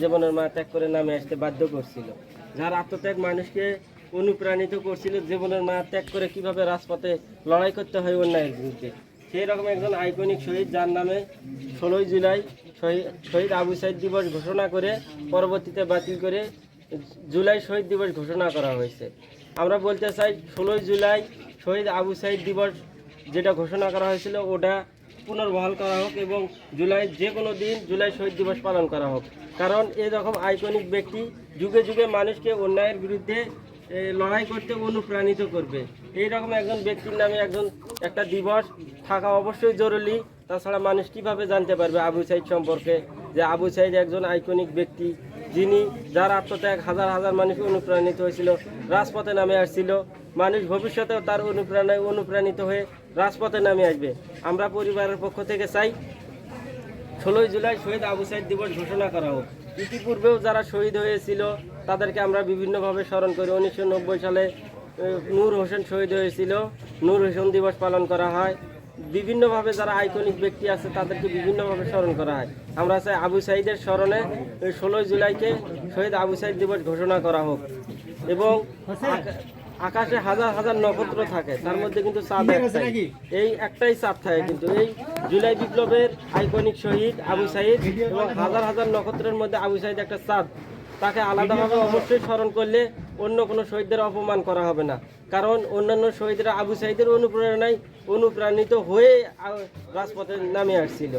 জীবনের মা ত্যাগ করে নামে আসতে বাধ্য করছিল। যার আত্মত্যাগ মানুষকে অনুপ্রাণিত করছিল, জীবনের মা ত্যাগ করে কীভাবে রাজপথে লড়াই করতে হয় অন্যায়ের বিরুদ্ধে। সেই রকম একজন আইকনিক শহীদ, যার নামে ষোলোই জুলাই শহীদ আবু সাইদ দিবস ঘোষণা করে পরবর্তীতে বাতিল করে জুলাই শহীদ দিবস ঘোষণা করা হয়েছে। আমরা বলতে চাই, ষোলোই জুলাই শহীদ আবু সাইদ দিবস যেটা ঘোষণা করা হয়েছিল, ওটা পুনর্বহাল করা হোক এবং জুলাই যে কোনো দিন জুলাই শহীদ দিবস পালন করা হোক। কারণ এরকম আইকনিক ব্যক্তি যুগে যুগে মানুষকে অন্যায়ের বিরুদ্ধে লড়াই করতে অনুপ্রাণিত করবে। এই রকম একজন ব্যক্তির নামে একজন, একটা দিবস থাকা অবশ্যই জরুরি। তাছাড়া মানুষ কীভাবে জানতে পারবে আবু সাইদ সম্পর্কে? যে আবু সাইদ একজন আইকনিক ব্যক্তি যিনি যার আত্মত্যাগ হাজার হাজার মানুষ অনুপ্রাণিত হয়েছিল, রাজপথে নামে আসছিল। মানুষ ভবিষ্যতেও তার অনুপ্রেরণায় অনুপ্রাণিত হয়ে রাজপথে নামে আসবে। আমরা পরিবারের পক্ষ থেকে চাই, ষোলোই জুলাই শহীদ আবু সাইদ দিবস ঘোষণা করা হোক। ইতিপূর্বেও যারা শহীদ হয়েছিল, তাদেরকে আমরা বিভিন্নভাবে স্মরণ করি। উনিশশো নব্বই সালে নূর হোসেন শহীদ হয়েছিল। নূর হোসেন দিবস পালন করা হয়। বিভিন্নভাবে যারা আইকনিক ব্যক্তি আছে তাদেরকে বিভিন্নভাবে স্মরণ করা হয়। আমরা চাই আবু সাইদের স্মরণে এই ষোলোই জুলাইকে শহীদ আবু সাইদ দিবস ঘোষণা করা হোক। এবং আকাশে হাজার হাজার নক্ষত্র থাকে তার মধ্যে কিন্তু চাঁদ একটাই। এই একটাই চাঁদ থাকে কিন্তু এই জুলাই বিপ্লবের আইকনিক শহীদ আবু সাইদ এবং হাজার হাজার নক্ষত্রের মধ্যে আবু সাইদ একটা চাঁদ। তাকে আলাদাভাবে অবশ্যই স্মরণ করলে অন্য কোনো শহীদদের অপমান করা হবে না। কারণ অন্যান্য শহীদরা আবু সাহিদের অনুপ্রেরণায় অনুপ্রাণিত হয়ে রাজপথে নামে আসছিল।